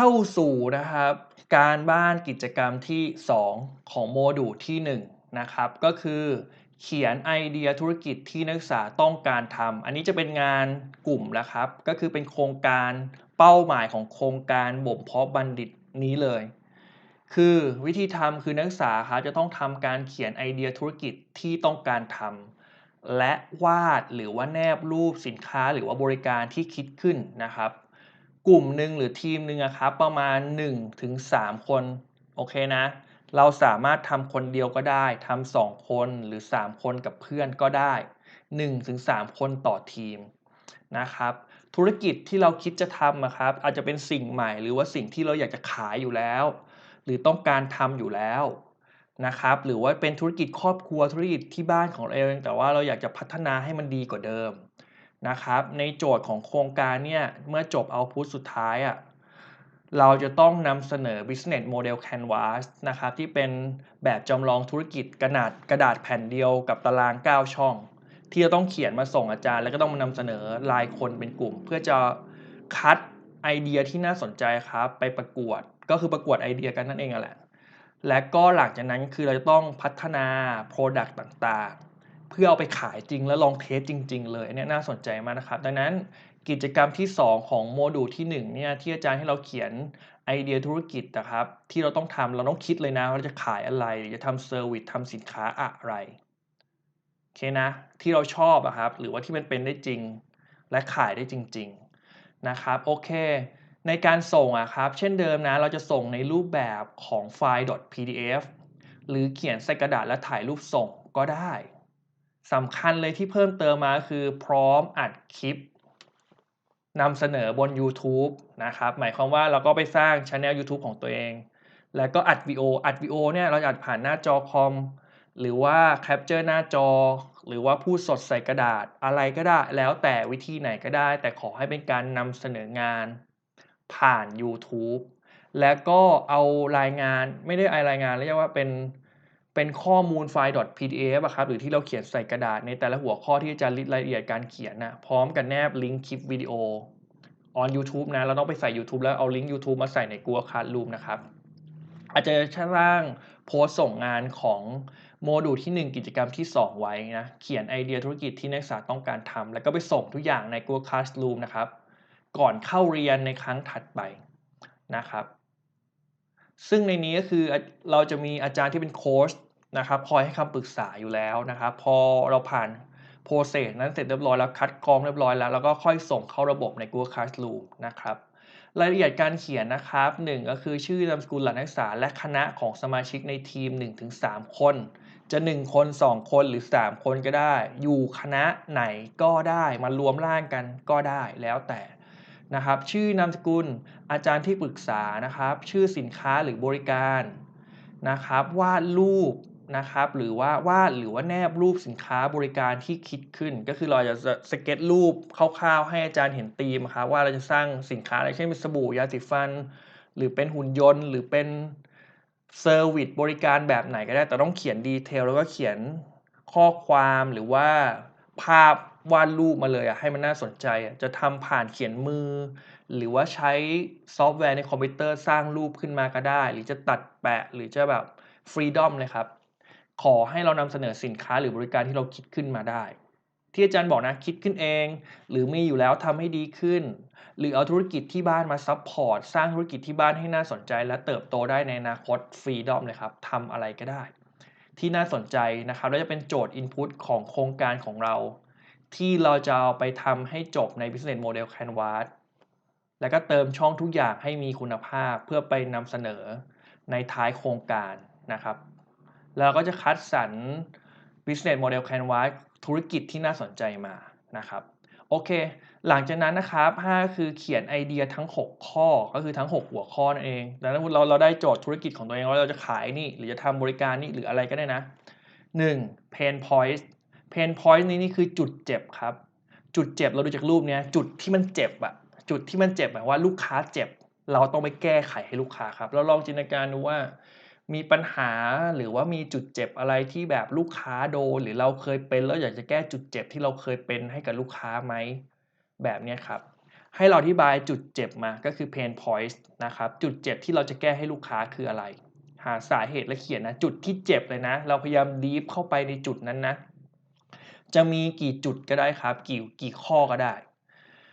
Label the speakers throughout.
Speaker 1: เข้าสู่นะครับ การบ้านกิจกรรมที่ 2 ของโมดูลที่1นะครับก็คือเขียนไอเดียธุรกิจที่นักศึกษาต้องการทำอันนี้จะเป็นงานกลุ่มนะครับ ก็คือเป็นโครงการเป้าหมายของโครงการบ่มเพาะบัณฑิตนี้เลย คือวิธีทำคือนักศึกษาครับจะต้องทำการเขียนไอเดียธุรกิจที่ต้องการทำและวาดหรือว่าแนบรูปสินค้าหรือว่าบริการที่คิดขึ้นนะครับ กลุ่มหนึ่งหรือทีมหนึ่งครับประมาณ1ถึง3คนโอเคนะ เราสามารถทำคนเดียวก็ได้ทำสองคนหรือ 3 คนกับเพื่อนก็ได้1ถึง3คนต่อทีมนะครับธุรกิจที่เราคิดจะทำนะครับอาจจะเป็นสิ่งใหม่หรือว่าสิ่งที่เราอยากจะขายอยู่แล้ว หรือต้องการทำอยู่แล้วนะครับหรือว่าเป็นธุรกิจครอบครัวธุรกิจที่บ้านของเราเอง แต่ว่าเราอยากจะพัฒนาให้มันดีกว่าเดิม นะครับ ในโจทย์ของโครงการเนี่ย เมื่อจบเอาพุตสุดท้ายอะ่ะเราจะต้องนำเสนอ business model canvas นะครับ ที่เป็นแบบจำลองธุรกิจกระดาษกระดาษแผ่นเดียวกับตาราง 9 ช่อง ที่จะต้องเขียนมาส่งอาจารย์ แล้วก็ต้องมานำเสนอรายคนเป็นกลุ่ม เพื่อจะคัดไอเดียที่น่าสนใจครับ ไปประกวดก็คือประกวดไอเดียกันนั่นเองแหละและก็หลังจากนั้นคือเราจะต้องพัฒนา Product ต่างๆ เพื่อเอาไปขายจริงแล้วลองเทสจริง ๆ เลยอันนี้น่าสนใจมากนะครับ ดังนั้นกิจกรรมที่ 2 ของโมดูลที่1เนี่ยที่อาจารย์ให้เราเขียนไอเดียธุรกิจนะครับ ที่เราต้องทำเราต้องคิดเลยนะว่าเราจะขายอะไรจะทำเซอร์วิสทำสินค้าอะไรโอเคนะที่เราชอบอะครับหรือว่าที่มันเป็นได้จริง และขายได้จริง ๆนะครับโอเคในการส่งอะครับ เช่นเดิมนะ เราจะส่งในรูปแบบของไฟล์ .pdf หรือเขียนใส่กระดาษและถ่ายรูปส่งก็ได้ สำคัญเลยที่เพิ่มเติมมาคือพร้อมอัดคลิปนำเสนอบน YouTube นะครับ หมายความว่าเราก็ไปสร้างช anel YouTube ของตัวเอง แล้วก็อัดวิดีโอ อัดวิดีโอเนี่ยเราอัดผ่านหน้าจอคอม หรือว่าแคปเจอร์หน้าจอ หรือว่าพูดสดใส่กระดาษอะไรก็ได้ แล้วแต่วิธีไหนก็ได้ แต่ขอให้เป็นการนำเสนองานผ่าน YouTube แล้วก็เอารายงานไม่ได้ไอรายงานเรียกว่าเป็น เป็นข้อมูลไฟล์ .pdf อะครับหรือที่เราเขียนใส่กระดาษในแต่ละหัวข้อที่จะลิรายละเอียดการเขียนนะพร้อมกับแนบลิงก์คลิปวิดีโอ on YouTube นะเราต้องไปใส่ YouTube แล้วเอาลิงก์ YouTube มาใส่ใน Google Classroom นะครับ อาจจะชั้นล่างโพสส่งงานของโมดูลที่ 1 กิจกรรมที่ 2 ไว้นะ เขียนไอเดียธุรกิจที่นักศึกษาต้องการทำแล้วก็ไปส่งทุกอย่างใน Google Classroom นะครับ ก่อนเข้าเรียนในครั้งถัดไปนะครับ ซึ่งในนี้ก็คือเราจะมีอาจารย์ที่เป็นโค้ช นะครับคอยให้คำปรึกษาอยู่แล้วนะครับ พอเราผ่านโปรเซสนั้นเสร็จเรียบร้อยแล้วคัดกรองเรียบร้อยแล้วแล้วก็ค่อยส่งเข้าระบบใน Google Classroom นะครับรายละเอียดการเขียนนะครับ 1 ก็คือชื่อนามสกุลหลักนักศึกษาและคณะของสมาชิกในทีม 1-3 คน จะ 1 คน 2 คนหรือ 3 คนก็ได้ อยู่คณะไหนก็ได้มารวมร่างกันก็ได้แล้วแต่นะครับ ชื่อนามสกุลอาจารย์ที่ปรึกษานะครับ ชื่อสินค้าหรือบริการนะครับวาดรูป นะครับหรือว่าวาดหรือว่าแนบรูปสินค้าบริการที่คิดขึ้น ก็คือเราจะสเก็ตรูปคร่าวๆให้อาจารย์เห็นธีมครับว่าเราจะสร้างสินค้าอะไรเช่นเป็นสบู่ยาสีฟัน หรือเป็นหุ่นยนต์ หรือเป็นเซอร์วิสบริการแบบไหนก็ได้ แต่ต้องเขียนดีเทลแล้วก็เขียนข้อความหรือว่าภาพวาดรูปมาเลยอะให้มันน่าสนใจจะทำผ่านเขียนมือ หรือว่าใช้ซอฟต์แวร์ในคอมพิวเตอร์สร้างรูปขึ้นมาก็ได้ หรือจะตัดแปะหรือจะแบบฟรีดอมเลยครับ ขอให้เรานำเสนอสินค้าหรือบริการที่เราคิดขึ้นมาได้ ที่อาจารย์บอกนะคิดขึ้นเอง หรือมีอยู่แล้วทำให้ดีขึ้น หรือเอาธุรกิจที่บ้านมาซัพพอร์ตสร้างธุรกิจที่บ้านให้น่าสนใจ และเติบโตได้ในอนาคตฟรีดอมเลยครับทำอะไรก็ได้ ที่น่าสนใจนะครับแล้วจะเป็นโจทย์ Input ของโครงการของเรา ที่เราจะเอาไปทำให้จบใน Business Model Canvas แล้วก็เติมช่องทุกอย่างให้มีคุณภาพเพื่อไปนำเสนอในท้ายโครงการนะครับ แล้วก็จะคัดสรร business model canvas ธุรกิจที่น่าสนใจมานะครับโอเค หลังจากนั้นนะครับ5คือเขียนไอเดียทั้ง 6 ข้อก็คือทั้ง 6 หัวข้อนั่นเองดังนั้นเราเราได้โจทย์ธุรกิจของตัวเองว่าเราจะขายนี่ หรือจะทำบริการนี่ หรืออะไรก็ได้นะ 1. pain point pain point นี้นี่คือจุดเจ็บครับ จุดเจ็บเราดูจากรูปเนี้ยจุดที่มันเจ็บอะจุดที่มันเจ็บหมายว่าลูกค้าเจ็บ เราต้องไปแก้ไขให้ลูกค้าครับ เราลองจินตนาการดูว่า มีปัญหาหรือว่ามีจุดเจ็บอะไรที่แบบลูกค้าโดนหรือเราเคยเป็นแล้วอยากจะแก้จุดเจ็บที่เราเคยเป็นให้กับลูกค้าไหมแบบนี้ครับ ให้เราอธิบายจุดเจ็บมาก็คือ pain points นะครับ จุดเจ็บที่เราจะแก้ให้ลูกค้าคืออะไร หาสาเหตุและเขียนนะ จุดที่เจ็บเลยนะ เราพยายามดีฟเข้าไปในจุดนั้นนะ จะมีกี่จุดก็ได้ครับ กี่กี่ข้อก็ได้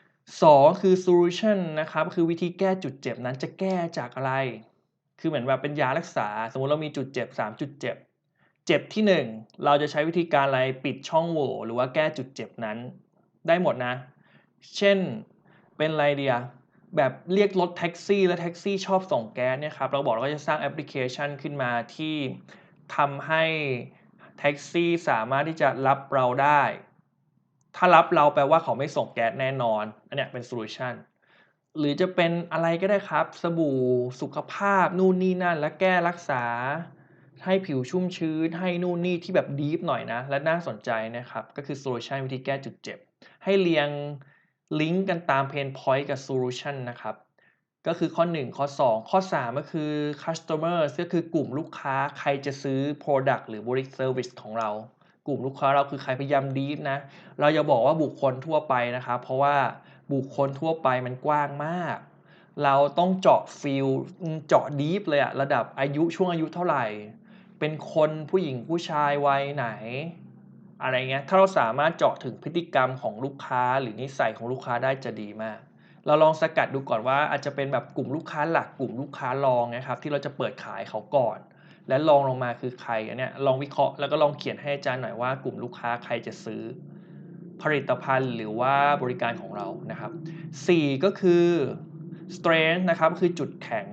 Speaker 1: 2 คือ solution นะครับ คือวิธีแก้จุดเจ็บนั้นจะแก้จากอะไร คือเหมือนแบบเป็นยารักษา สมมติเรามีจุดเจ็บ3จุดเจ็บ เจ็บที่ 1 เราจะใช้วิธีการอะไรปิดช่องโหว่หรือว่าแก้จุดเจ็บนั้น ได้หมดนะ เช่นเป็นไรเดียแบบเรียกรถแท็กซี่ แล้วแท็กซี่ชอบส่งแก๊สเนี่ยครับเราบอกเราก็จะสร้างแอปพลิเคชันขึ้นมาที่ทำให้แท็กซี่สามารถที่จะรับเราได้ ถ้ารับเราแปลว่าเขาไม่ส่งแก๊สแน่นอน อันเนี้ยเป็นโซลูชัน หรือจะเป็นอะไรก็ได้ครับ สบู่สุขภาพนู่นนี่นั่น และแก้รักษา ให้ผิวชุ่มชื้น ให้นู่นนี่ที่แบบดีฟหน่อยนะ และน่าสนใจนะครับ ก็คือโซลูชันวิธีแก้จุดเจ็บ ให้เรียงลิงก์กันตาม Pain Point กับ Solution นะครับก็คือข้อ 1 ข้อ 2 ข้อ 3 ก็คือ Customer ก็คือกลุ่มลูกค้าใครจะซื้อ Product หรือบริการ Service ของเรา กลุ่มลูกค้าเราคือใครพยายามดีฟนะ เราอย่าบอกว่าบุคคลทั่วไปนะครับ เพราะว่า บุคคลทั่วไปมันกว้างมาก เราต้องเจาะฟิลเจาะดีฟเลยอะระดับอายุช่วงอายุเท่าไหร่ เป็นคนผู้หญิงผู้ชายวัยไหน อะไรเงี้ยถ้าเราสามารถเจาะถึงพฤติกรรมของลูกค้าหรือนิสัยของลูกค้าได้จะดีมาก เราลองสกัดดูก่อนว่าอาจจะเป็นแบบกลุ่มลูกค้าหลักกลุ่มลูกค้ารองนะครับ ที่เราจะเปิดขายเขาก่อนและลองลงมาคือใครเนี้ยลองวิเคราะห์แล้วก็ลองเขียนให้อาจารย์หน่อยว่ากลุ่มลูกค้าใครจะซื้อ ผลิตภัณฑ์หรือว่าบริการของเรานะครับ 4 ก็คือ strength นะครับคือจุดแข็ง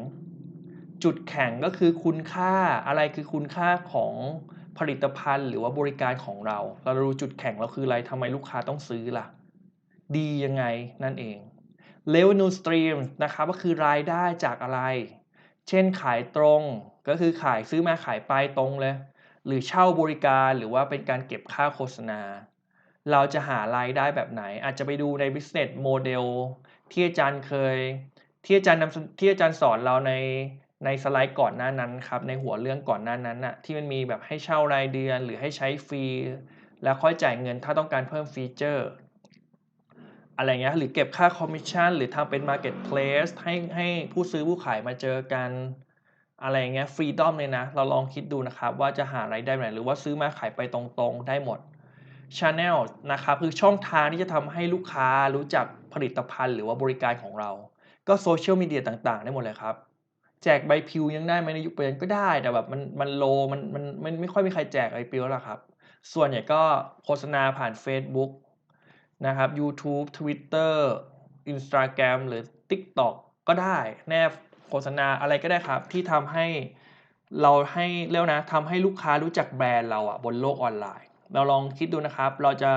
Speaker 1: จุดแข็งก็คือคุณค่าอะไรคือคุณค่าของผลิตภัณฑ์ หรือว่าบริการของเรา เรารู้จุดแข็งเราคืออะไรทำไมลูกค้าต้องซื้อล่ะ ดียังไงนั่นเอง revenue stream นะครับก็คือรายได้จากอะไร เช่นขายตรงก็คือขายซื้อมาขายไปตรงเลย หรือเช่าบริการหรือว่าเป็นการเก็บค่าโฆษณา เราจะหารายได้แบบไหน อาจจะไปดูใน business model ที่อาจารย์เคย ที่อาจารย์นำที่อาจารย์สอนเราในในสไลด์ก่อนหน้านั้นครับในหัวเรื่องก่อนหน้านั้นน่ะที่มันมีแบบให้เช่ารายเดือนหรือให้ใช้ฟรีแล้วค่อยจ่ายเงินถ้าต้องการเพิ่มฟีเจอร์ อะไรเงี้ยหรือเก็บค่าคอมมิชชั่นหรือทำเป็น Marketplace ให้ให้ผู้ซื้อผู้ขายมาเจอกัน อะไรเงี้ยฟรีดอมเลยนะ เราลองคิดดูนะครับว่าจะหารายได้ไหน หรือว่าซื้อมาขายไปตรงๆ ได้หมด Channel นะครับคือช่องทางที่จะทำให้ลูกค้ารู้จักผลิตภัณฑ์หรือว่าบริการของเรา ก็โซเชียลมีเดียต่างๆ ได้หมดเลยครับ แจกใบพิวยังได้ไหมในยุคปัจจุบันก็ได้แต่แบบมันมันโลมันมันมันไม่ค่อยมีใครแจกใบพิวแล้วครับ ส่วนใหญ่ก็โฆษณาผ่าน Facebook นะครับ YouTube Twitter Instagram หรือ TikTok ก็ได้แนบโฆษณาอะไรก็ได้ครับ ที่ทำให้เราให้เรียกนะทำให้ลูกค้ารู้จักแบรนด์เราอะบนโลกออนไลน์ เราลองคิดดูนะครับ เราจะ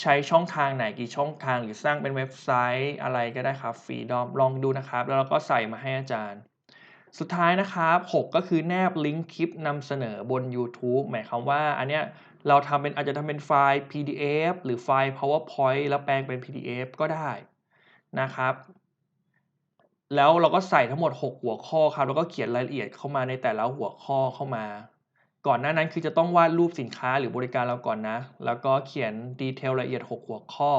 Speaker 1: ใช้ช่องทางไหนกี่ช่องทางหรือสร้างเป็นเว็บไซต์อะไรก็ได้ครับฟรีดอมลองดูนะครับ แล้วเราก็ใส่มาให้อาจารย์ สุดท้ายนะครับ 6 ก็คือแนบลิงก์คลิปนำเสนอบน YouTube หมายความว่าอันเนี้ยเราทำเป็นอาจจะทำเป็นไฟล์ PDF หรือไฟล์ PowerPoint แล้วแปลงเป็น PDF ก็ได้นะครับ แล้วเราก็ใส่ทั้งหมด 6 หัวข้อครับ แล้วก็เขียนรายละเอียดเข้ามาในแต่ละหัวข้อเข้ามา ก่อนหน้านั้นคือจะต้องวาดรูปสินค้าหรือบริการเราก่อนนะ แล้วก็เขียนดีเทลรายละเอียด 6 หัวข้อ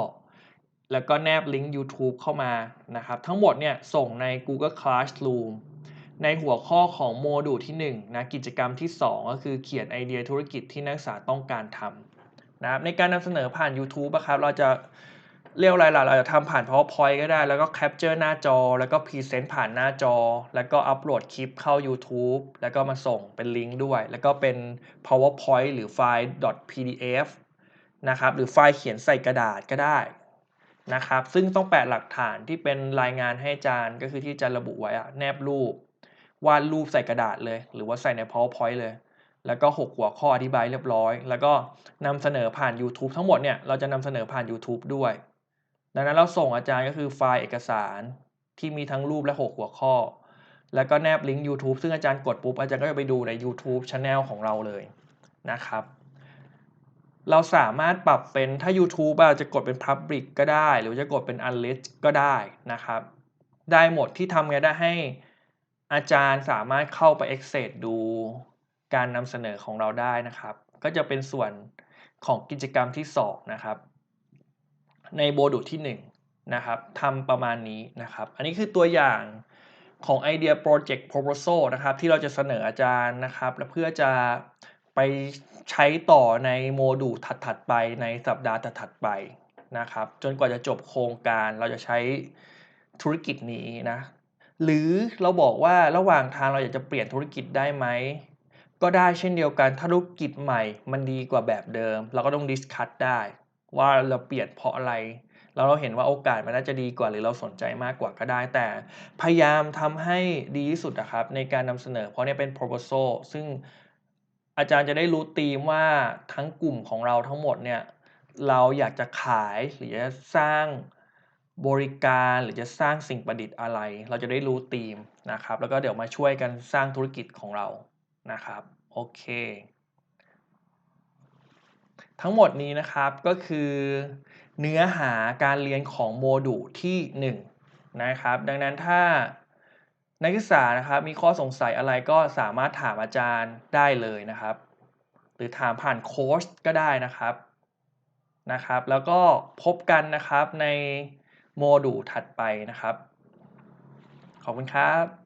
Speaker 1: แล้วก็แนบลิงก์ YouTube เข้ามานะครับ ทั้งหมดเนี่ยส่งใน Google Classroom ในหัวข้อของโมดูลที่1นะกิจกรรมที่ 2 ก็คือเขียนไอเดียธุรกิจที่นักศึกษาต้องการทำนะครับในการนำเสนอผ่าน YouTube นะครับเราจะ เรียกอะไรล่ะ เราจะทำผ่าน PowerPoint ก็ได้ แล้วก็แคปเจอร์หน้าจอ แล้วก็พรีเซนต์ผ่านหน้าจอ แล้วก็อัปโหลดคลิปเข้า YouTube แล้วก็มาส่งเป็นลิงก์ด้วย แล้วก็เป็น PowerPoint หรือไฟล์ .pdf นะครับ หรือไฟล์เขียนใส่กระดาษก็ได้นะครับ ซึ่งต้องแปะหลักฐานที่เป็นรายงานให้อาจารย์ก็คือที่อาจารย์ระบุไว้อะแนบรูป วาดรูปใส่กระดาษเลย หรือว่าใส่ใน PowerPoint เลยแล้วก็ 6 หัวข้ออธิบายเรียบร้อย แล้วก็นำเสนอผ่าน YouTube ทั้งหมดเนี่ย เราจะนำเสนอผ่าน YouTube ด้วย ดังนั้นเราส่งอาจารย์ก็คือไฟล์เอกสารที่มีทั้งรูปและ 6 หัวข้อ แล้วก็แนบลิงก์ YouTube ซึ่งอาจารย์กดปุ๊บ อาจารย์ก็จะไปดูใน YouTube Channel ของเราเลยนะครับ เราสามารถปรับเป็นถ้า YouTube อาจจะกดเป็น Public ก็ได้ หรือจะกดเป็น Unlist ก็ได้นะครับ ได้หมดที่ทำไงได้ให้อาจารย์สามารถเข้าไป access ดูการนำเสนอของเราได้นะครับ ก็จะเป็นส่วนของกิจกรรมที่ 2 นะครับ ในโมดูลที่นะครับทำประมาณนี้นะครับ อันนี้คือตัวอย่างของไอเดีย Project Proposal นะครับที่เราจะเสนออาจารย์นะครับ และเพื่อจะไปใช้ต่อในโมดูลถัดๆไปในสัปดาห์ถัดๆไปนะครับ จนกว่าจะจบโครงการเราจะใช้ธุรกิจนี้นะ หรือเราบอกว่าระหว่างทางเราอยากจะเปลี่ยนธุรกิจได้ไหม ก็ได้เช่นเดียวกันถ้าธุรกิจใหม่มันดีกว่าแบบเดิม เราก็ต้องดิสคัตได้ ว่าเราเปลี่ยนเพราะอะไรแล้วเราเห็นว่าโอกาสมันน่าจะดีกว่าหรือเราสนใจมากกว่าก็ได้ แต่พยายามทำให้ดีที่สุดนะครับในการนำเสนอ เพราะเนี่ยเป็น proposal ซึ่งอาจารย์จะได้รู้ธีมว่าทั้งกลุ่มของเราทั้งหมดเนี่ยเราอยากจะขายหรือจะสร้างบริการหรือจะสร้างสิ่งประดิษฐ์อะไร เราจะได้รู้ธีมนะครับ แล้วก็เดี๋ยวมาช่วยกันสร้างธุรกิจของเรานะครับ โอเค ทั้งหมดนี้นะครับก็คือเนื้อหาการเรียนของโมดูลที่ 1 นะครับ ดังนั้นถ้านักศึกษานะครับมีข้อสงสัยอะไรก็สามารถถามอาจารย์ได้เลยนะครับ หรือถามผ่านโค้ชก็ได้นะครับนะครับ แล้วก็พบกันนะครับในโมดูลถัดไปนะครับ ขอบคุณครับ